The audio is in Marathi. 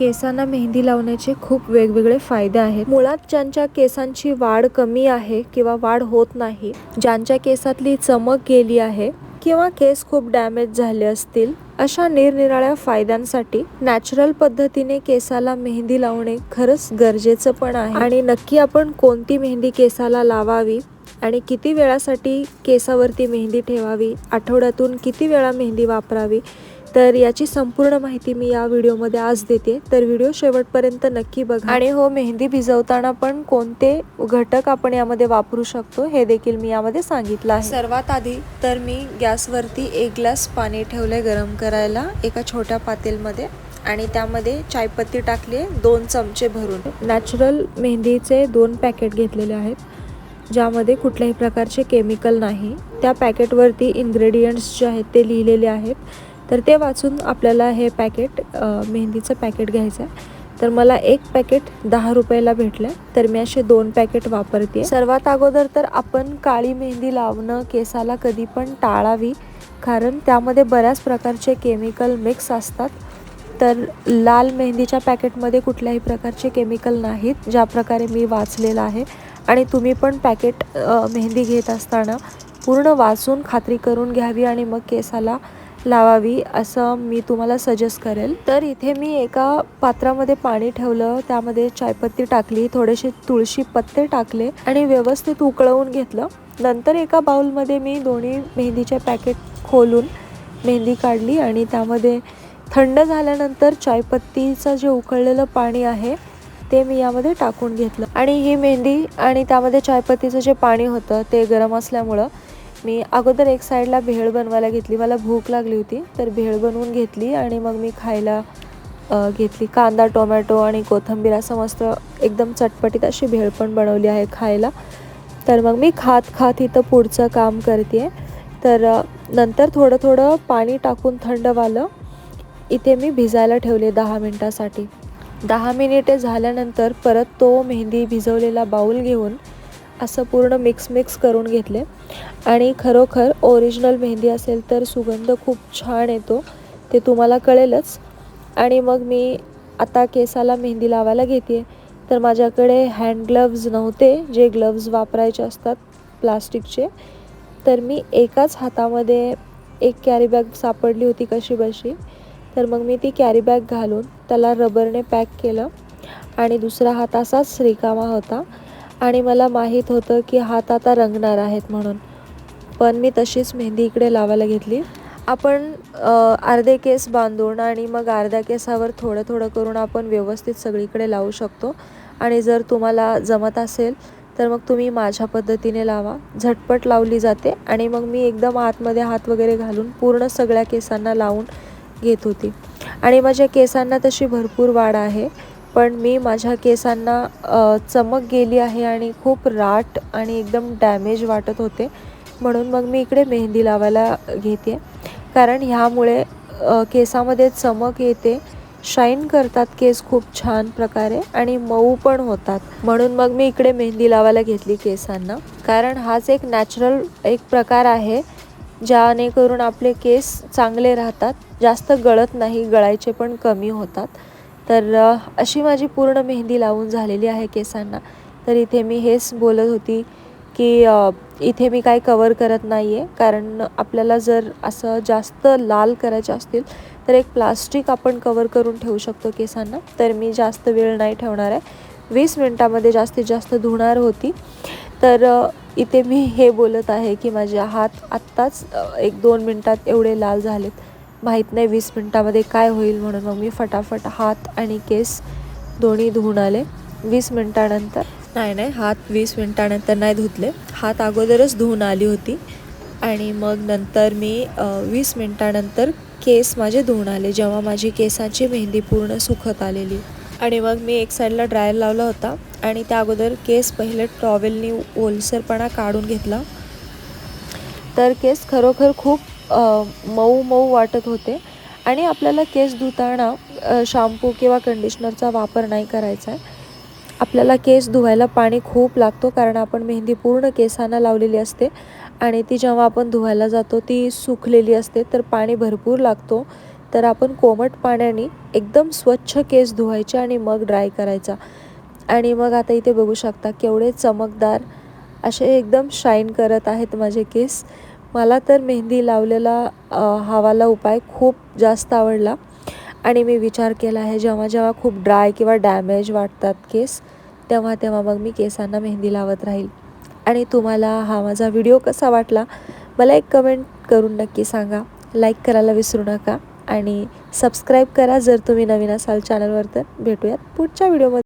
केसांना मेहंदी लावण्याचे खूप वेगवेगळे फायदे आहेत. मुळात ज्यांच्या केसांची वाढ कमी आहे किंवा वाढ होत नाही ज्यांच्या केसातली चमक गेली आहे किंवा केस खूप डॅमेज झाले असतील अशा निरनिराळ्या फायद्यांसाठी नॅचरल पद्धतीने केसाला मेहंदी लावणे खरंच गरजेचं पण आहे. आणि नक्की आपण कोणती मेहंदी केसाला लावावी आणि किती वेळासाठी केसावरती मेहंदी ठेवावी आठवड्यातून किती वेळा मेहंदी वापरावी तर याची संपूर्ण माहिती मी या व्हिडिओमध्ये आज देते. तर व्हिडिओ शेवटपर्यंत नक्की बघा. आणि हो मेहंदी भिजवताना पण कोणते घटक आपण यामध्ये वापरू शकतो हे देखील मी यामध्ये सांगितलं आहे. सर्वात आधी तर मी गॅसवरती एक ग्लास पाणी ठेवलंय गरम करायला एका छोट्या पातेलमध्ये. आणि त्यामध्ये चायपत्ती टाकली आहे दोन चमचे भरून. नॅचरल मेहंदीचे दोन पॅकेट घेतलेले आहेत ज्यामध्ये कुठल्याही प्रकारचे केमिकल नाही. त्या पॅकेटवरती इन्ग्रेडियंट्स जे आहेत ते लिहिलेले आहेत. तर ते वाचून आपल्याला हे पॅकेट मेहंदीचं पॅकेट घ्यायचं आहे तर मला एक पॅकेट दहा रुपयाला भेटलं तर मी असे दोन पॅकेट वापरते सर्वात अगोदर तर आपण काळी मेहंदी लावणं केसाला कधी पण टाळावी कारण त्यामध्ये बऱ्याच प्रकारचे केमिकल मिक्स असतात. तर लाल मेहंदीच्या पॅकेटमध्ये कुठल्याही प्रकारचे केमिकल नाहीत ज्या प्रकारे मी वाचलेलं आहे. आणि तुम्ही पण पॅकेट मेहंदी घेत असताना पूर्ण वाचून खात्री करून घ्यावी आणि मग केसाला लावावी असं मी तुम्हाला सजेस्ट करेल. तर इथे मी एका पात्रामध्ये पाणी ठेवलं त्यामध्ये चायपत्ती टाकली थोडेसे तुळशी पत्ते टाकले आणि व्यवस्थित उकळवून घेतलं. नंतर एका बाउलमध्ये मी दोन्ही मेहंदीचे पॅकेट खोलून मेहंदी काढली आणि त्यामध्ये थंड झाल्यानंतर चायपत्तीचं जे उकळलेलं पाणी आहे ते मी यामध्ये टाकून घेतलं. आणि ही मेहंदी आणि त्यामध्ये चायपत्तीचं जे पाणी होतं ते गरम असल्यामुळं मी अगोदर एक साईडला भेळ बनवायला घेतली. मला भूक लागली होती तर भेळ बनवून घेतली आणि मग मी खायला घेतली. कांदा टोमॅटो आणि कोथिंबीर असं मस्त एकदम चटपटीत अशी भेळ पण बनवली आहे खायला. तर मग मी खात खात इथं पुढचं काम करते तर नंतर थोडं थोडं पाणी टाकून थंड वालं इथे मी भिजायला ठेवले दहा मिनटासाठी. दहा मिनिटे झाल्यानंतर परत तो मेहंदी भिजवलेला बाऊल घेऊन असं पूर्ण मिक्स मिक्स करून घेतले. आणि खरोखर ओरिजिनल मेहंदी असेल तर सुगंध खूप छान येतो ते तुम्हाला कळेलच. आणि मग मी आता केसाला मेहंदी लावायला घेते. तर माझ्याकडे हँड ग्लव्ज नव्हते जे ग्लव्ज वापरायचे असतात प्लास्टिकचे. तर मी एकाच हातामध्ये एक कॅरी बॅग सापडली होती कशी बशी. तर मग मी ती कॅरी बॅग घालून त्याला रबरने पॅक केलं. आणि दुसरा हात असाच रिकामा होता. आणि मला माहीत होतं की हात आता रंगणार आहेत म्हणून. पण मी तशीच मेहंदी इकडे लावायला घेतली. आपण अर्धे केस बांधून आणि मग अर्ध्या केसावर थोडं थोडं करून आपण व्यवस्थित सगळीकडे लावू शकतो. आणि जर तुम्हाला जमत असेल तर मग तुम्ही माझ्या पद्धतीने लावा. झटपट लावली जाते आणि मग मी एकदम आतमध्ये हात वगैरे घालून पूर्ण सगळ्या केसांना लावून घेत होती. आणि माझ्या केसांना तशी भरपूर वाढ आहे. पण मी माझ्या केसांना चमक गेली आहे आणि खूप राट आणि एकदम डॅमेज वाटत होते. म्हणून मग मी इकडे मेहंदी लावायला घेते. कारण ह्यामुळे केसामध्ये चमक येते. शाईन करतात केस खूप छान प्रकारे आणि मऊ पण होतात. म्हणून मग मी इकडे मेहंदी लावायला घेतली केसांना. कारण हाच एक नॅचरल एक प्रकार आहे ज्यानेकरून आपले केस चांगले राहतात. जास्त गळत नाही गळायचे पण कमी होतात. तर अशी माझी पूर्ण मेहंदी लावून झालेली आहे केसांना. तर इथे मी हेच बोलत होती की इथे मी काय कवर करत नाही आहे कारण आपल्याला जर असं जास्त लाल करायचे असतील तर एक प्लास्टिक आपण कवर करून ठेवू शकतो केसांना. तर मी जास्त वेळ नाही ठेवणार आहे. वीस मिनटामध्ये जास्तीत जास्त धुणार होती. तर इथे मी हे बोलत आहे की माझे हात आत्ताच एक दोन मिनटात एवढे लाल झालेत. माहीत नाही वीस मिनटामध्ये काय होईल म्हणून मग मी फटाफट हात आणि केस दोन्ही धुवून आले. वीस मिनटानंतर नाही नाही हात वीस मिनटानंतर नाही धुतले. हात अगोदरच धुवून आली होती. आणि मग नंतर मी वीस मिनटानंतर केस माझे धुवून आले जेव्हा माझी केसाची मेहंदी पूर्ण सुखत आलेली. आणि मग मी एक साईडला ड्रायर लावला होता आणि त्या अगोदर केस पहिले टॉवेलनी ओलसरपणा काढून घेतला. तर केस खरोखर खूप मऊ मऊ वाटत होते. आणि आपल्याला केस धुताना शॅम्पू किंवा कंडिशनरचा वापर नाही करायचा. आहे आपल्याला केस धुवायला पाणी खूप लागतो कारण आपण मेहंदी पूर्ण केसांना लावलेली असते. आणि ती जेव्हा आपण धुवायला जातो ती सुकलेली असते तर पाणी भरपूर लागतो. तर आपण कोमट पाण्याने एकदम स्वच्छ केस धुवायचे आणि मग ड्राय करायचा. आणि मग आता इथे बघू शकता केवढे चमकदार असे एकदम शाईन करत आहेत माझे केस. मला तर मेहंदी लावलेला हवाला उपाय खूप जास्त आवडला. आणि मी विचार केला आहे जेव्हा जेव्हा खूप ड्राय किंवा डॅमेज वाटतात केस तेव्हा तेव्हा मग मी केसांना मेहंदी लावत राहील. आणि तुम्हाला हा माझा व्हिडिओ कसा वाटला मला एक कमेंट करून नक्की सांगा. लाईक करायला विसरू नका. आणि सबस्क्राईब करा जर तुम्ही नवीन असाल चॅनलवर तर. भेटूयात पुढच्या व्हिडिओमध्ये